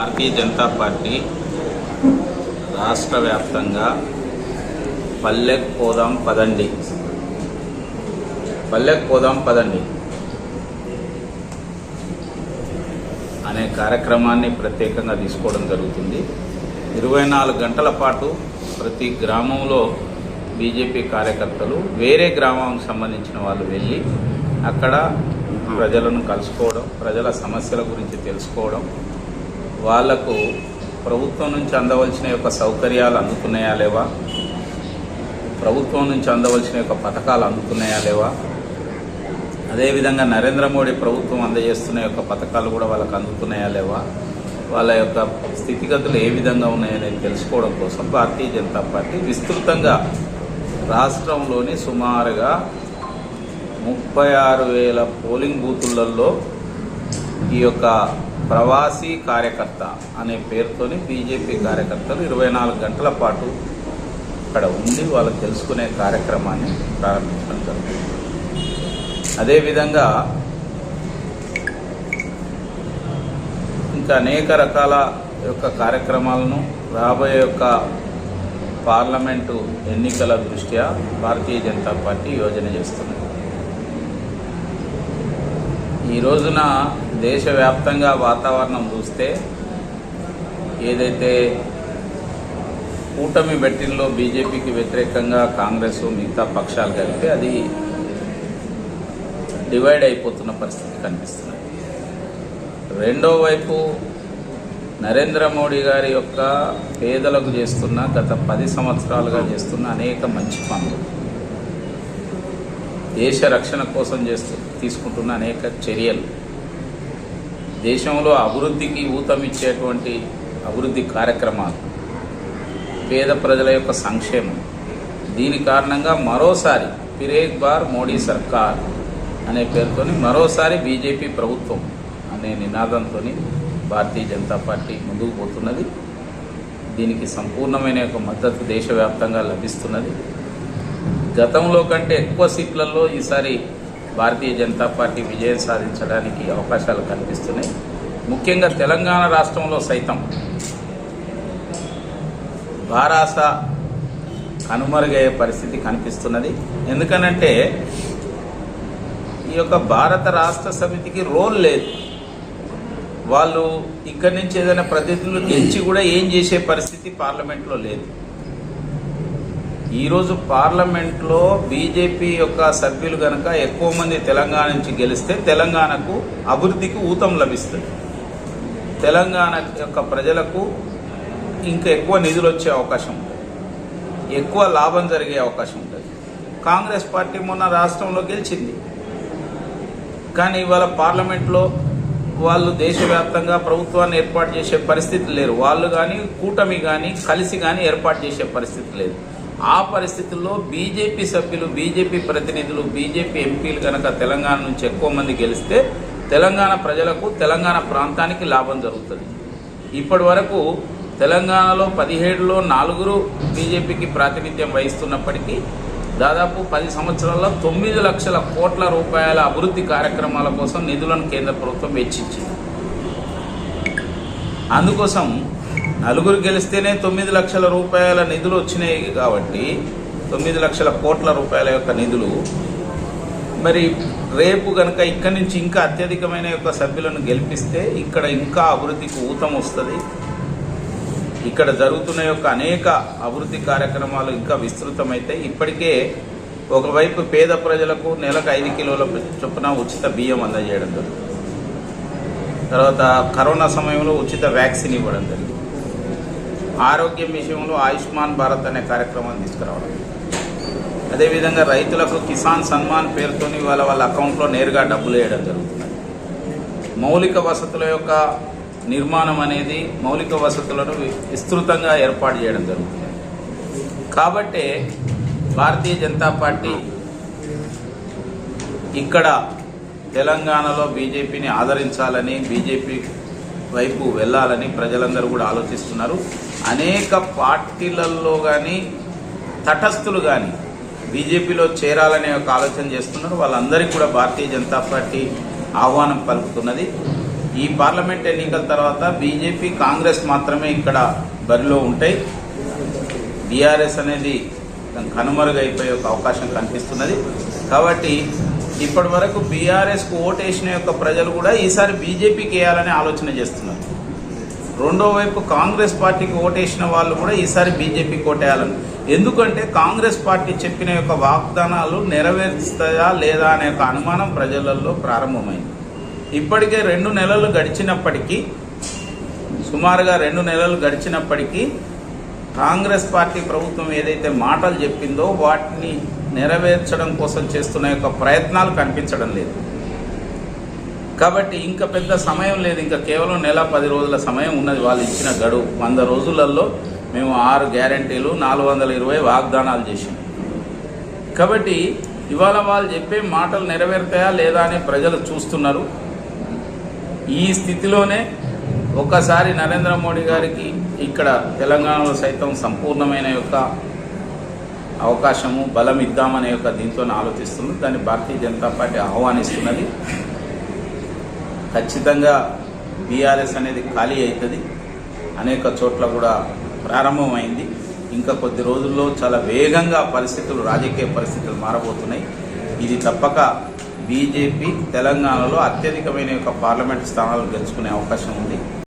Bharatiya Janata party రాష్ట్ర వ్యాప్తంగా పల్లెకు పోదాం పదండి. పల్లెకు పోదాం పదండి. అనే కార్యక్రమాన్ని ప్రత్యేకంగా తీసుకోవడం జరుగుతుంది. ఇరవై నాలుగు గంటల పాటు ప్రతి గ్రామంలో బీజేపీ కార్యకర్తలు వేరే గ్రామానికి సంబంధించిన వాళ్ళు వెళ్ళి అక్కడ ప్రజలను కలుసుకోవడం ప్రజల సమస్యల గురించి తెలుసుకోవడం వాళ్ళకు ప్రభుత్వం నుంచి అందవలసిన యొక్క సౌకర్యాలు అందుతున్నాయా లేవా? ప్రభుత్వం నుంచి అందవలసిన యొక్క పథకాలు అందుతున్నాయా లేవా? అదేవిధంగా నరేంద్ర మోడీ ప్రభుత్వం అందజేస్తున్న యొక్క పథకాలు కూడా వాళ్ళకి అందుతున్నాయా లేవా? వాళ్ళ యొక్క స్థితిగతులు ఏ విధంగా ఉన్నాయనేది తెలుసుకోవడం కోసం భారతీయ జనతా పార్టీ విస్తృతంగా రాష్ట్రంలోని సుమారుగా ముప్పై ఆరు వేల పోలింగ్ బూతులలో ఈ యొక్క ప్రవాసీ కార్యకర్త అనే పేరుతోని బీజేపీ కార్యకర్తలు ఇరవై నాలుగు గంటల పాటు అక్కడ ఉండి వాళ్ళు తెలుసుకునే కార్యక్రమాన్ని ప్రారంభించడం జరుగుతుంది. అదేవిధంగా ఇంకా అనేక రకాల యొక్క కార్యక్రమాలను రాబోయే యొక్క పార్లమెంటు ఎన్నికల దృష్ట్యా భారతీయ జనతా పార్టీ యోజన చేస్తున్నది ఈ రోజున దేశవ్యాప్తంగా వాతావరణం చూస్తే ఏదైతే కూటమి బెట్టిల్లో బీజేపీకి వ్యతిరేకంగా కాంగ్రెస్ మిగతా పక్షాలు కలిపి అది డివైడ్ అయిపోతున్న పరిస్థితి కనిపిస్తుంది రెండో వైపు నరేంద్ర మోడీ గారి యొక్క పేదలకు చేస్తున్న గత పది సంవత్సరాలుగా చేస్తున్న అనేక మంచి పనులు. దేశ రక్షణ కోసం చేస్తున్న తీసుకుంటున్న అనేక చర్యలు. దేశంలో అభివృద్ధికి ఊతమిచ్చేటువంటి అభివృద్ధి కార్యక్రమాలు పేద ప్రజల యొక్క సంక్షేమం దీని కారణంగా మరోసారి ఫిరేక్ బార్ మోడీ సర్కార్ అనే పేరుతోని మరోసారి బీజేపీ ప్రభుత్వం అనే నినాదంతో భారతీయ జనతా పార్టీ ముందుకు పోతున్నది. దీనికి సంపూర్ణమైన యొక్క మద్దతు దేశవ్యాప్తంగా లభిస్తున్నది. గతంలో కంటే ఎక్కువ సీట్లలో ఈసారి భారతీయ జనతా పార్టీ విజయం సాధించడానికి అవకాశాలు కనిపిస్తున్నాయి. ముఖ్యంగా తెలంగాణ రాష్ట్రంలో సైతం భారాస కనుమరుగయ్యే పరిస్థితి కనిపిస్తున్నది. ఎందుకనంటే ఈ యొక్క భారత రాష్ట్ర సమితికి రోల్ లేదు. వాళ్ళు ఇక్కడి నుంచి ఏదైనా ప్రతినిధులు గెలిచి కూడా ఏం చేసే పరిస్థితి పార్లమెంట్లో లేదు. ఈరోజు పార్లమెంట్లో బీజేపీ యొక్క సభ్యులు కనుక ఎక్కువ మంది తెలంగాణ నుంచి గెలిస్తే తెలంగాణకు అభివృద్ధికి ఊతం లభిస్తుంది. తెలంగాణ యొక్క ప్రజలకు ఇంకా ఎక్కువ నిధులు వచ్చే అవకాశం ఉంటుంది ఎక్కువ లాభం జరిగే అవకాశం ఉంటుంది. కాంగ్రెస్ పార్టీ మొన్న రాష్ట్రంలో గెలిచింది. కానీ ఇవాళ పార్లమెంట్లో వాళ్ళు దేశవ్యాప్తంగా ప్రభుత్వాన్ని ఏర్పాటు చేసే పరిస్థితి లేరు వాళ్ళు కానీ కూటమి కానీ కలిసి కానీ ఏర్పాటు చేసే పరిస్థితి లేదు. ఆ పరిస్థితుల్లో బీజేపీ సభ్యులు బీజేపీ ప్రతినిధులు బీజేపీ ఎంపీలు కనుక తెలంగాణ నుంచి ఎక్కువ మంది గెలిస్తే తెలంగాణ ప్రజలకు తెలంగాణ ప్రాంతానికి లాభం జరుగుతుంది. ఇప్పటి వరకు తెలంగాణలో పదిహేడులో నాలుగురు బీజేపీకి ప్రాతినిధ్యం వహిస్తున్నప్పటికీ దాదాపు పది సంవత్సరాల్లో తొమ్మిది లక్షల కోట్ల రూపాయల అభివృద్ధి కార్యక్రమాల కోసం నిధులను కేంద్ర ప్రభుత్వం వెచ్చించింది. అందుకోసం నలుగురు గెలిస్తేనే తొమ్మిది లక్షల రూపాయల నిధులు వచ్చినాయి కాబట్టి తొమ్మిది లక్షల కోట్ల రూపాయల యొక్క నిధులు. మరి రేపు కనుక ఇక్కడి నుంచి ఇంకా అత్యధికమైన యొక్క సభ్యులను గెలిపిస్తే ఇక్కడ ఇంకా అభివృద్ధికి ఊతం వస్తుంది. ఇక్కడ జరుగుతున్న యొక్క అనేక అభివృద్ధి కార్యక్రమాలు ఇంకా విస్తృతమైతాయి. ఇప్పటికే ఒకవైపు పేద ప్రజలకు నెలకు ఐదు కిలోల చొప్పున ఉచిత బియ్యం అందజేయడం జరుగుతుంది. తర్వాత కరోనా సమయంలో ఉచిత వ్యాక్సిన్ ఇవ్వడం జరిగింది ఆరోగ్యం విషయంలో ఆయుష్మాన్ భారత్ అనే కార్యక్రమాన్ని తీసుకురావడం. అదేవిధంగా రైతులకు కిసాన్ సన్మాన్ పేరుతోని వాళ్ళ వాళ్ళ అకౌంట్లో నేరుగా డబ్బులు వేయడం జరుగుతుంది. మౌలిక వసతుల యొక్క నిర్మాణం అనేది మౌలిక వసతులను విస్తృతంగా ఏర్పాటు చేయడం జరుగుతుంది. కాబట్టే భారతీయ జనతా పార్టీ ఇక్కడ తెలంగాణలో బీజేపీని ఆదరించాలని బీజేపీ వైపు వెళ్ళాలని ప్రజలందరూ కూడా ఆలోచిస్తున్నారు. అనేక పార్టీలలో కానీ తటస్థులు కానీ బీజేపీలో చేరాలనే ఒక ఆలోచన చేస్తున్నారు. వాళ్ళందరికీ కూడా భారతీయ జనతా పార్టీ ఆహ్వానం పలుకుతున్నది. ఈ పార్లమెంట్ ఎన్నికల తర్వాత బీజేపీ కాంగ్రెస్ మాత్రమే ఇక్కడ బరిలో ఉంటాయి. బీఆర్ఎస్ అనేది కనుమరుగైపోయే ఒక అవకాశం కనిపిస్తున్నది. కాబట్టి ఇప్పటి వరకు బీఆర్ఎస్కు ఓటేసిన యొక్క ప్రజలు కూడా ఈసారి బీజేపీకి వేయాలని ఆలోచన చేస్తున్నారు. రెండో వైపు కాంగ్రెస్ పార్టీకి ఓటేసిన వాళ్ళు కూడా ఈసారి బీజేపీకి ఓటేయాలని. ఎందుకంటే కాంగ్రెస్ పార్టీ చెప్పిన యొక్క వాగ్దానాలు నెరవేరుస్తాయా లేదా అనే ఒక అనుమానం ప్రజలలో ప్రారంభమైంది. ఇప్పటికే రెండు నెలలు గడిచినప్పటికీ సుమారుగా రెండు నెలలు గడిచినప్పటికీ కాంగ్రెస్ పార్టీ ప్రభుత్వం ఏదైతే మాటలు చెప్పిందో వాటిని నెరవేర్చడం కోసం చేస్తున్న యొక్క ప్రయత్నాలు కనిపించడం లేదు. కాబట్టి ఇంకా పెద్ద సమయం లేదు. ఇంకా కేవలం నెల పది రోజుల సమయం ఉన్నది వాళ్ళు ఇచ్చిన గడువు. వంద రోజులలో మేము ఆరు గ్యారంటీలు నాలుగు వందల ఇరవై వాగ్దానాలు చేసాం కాబట్టి ఇవాళ వాళ్ళు చెప్పే మాటలు నెరవేరుతాయా లేదా అని ప్రజలు చూస్తున్నారు. ఈ స్థితిలోనే ఒక్కసారి నరేంద్ర మోడీ గారికి ఇక్కడ తెలంగాణలో సైతం సంపూర్ణమైన యొక్క అవకాశము బలం ఇద్దామనే యొక్క దీంతో ఆలోచిస్తుంది. దాన్ని భారతీయ జనతా పార్టీ ఆహ్వానిస్తున్నది. ఖచ్చితంగా బీఆర్ఎస్ అనేది ఖాళీ అవుతుంది. అనేక చోట్ల కూడా ప్రారంభమైంది. ఇంకా కొద్ది రోజుల్లో చాలా వేగంగా పరిస్థితులు రాజకీయ పరిస్థితులు మారబోతున్నాయి. ఇది తప్పక బీజేపీ తెలంగాణలో అత్యధికమైన యొక్క పార్లమెంట్ స్థానాలు గెలుచుకునే అవకాశం ఉంది.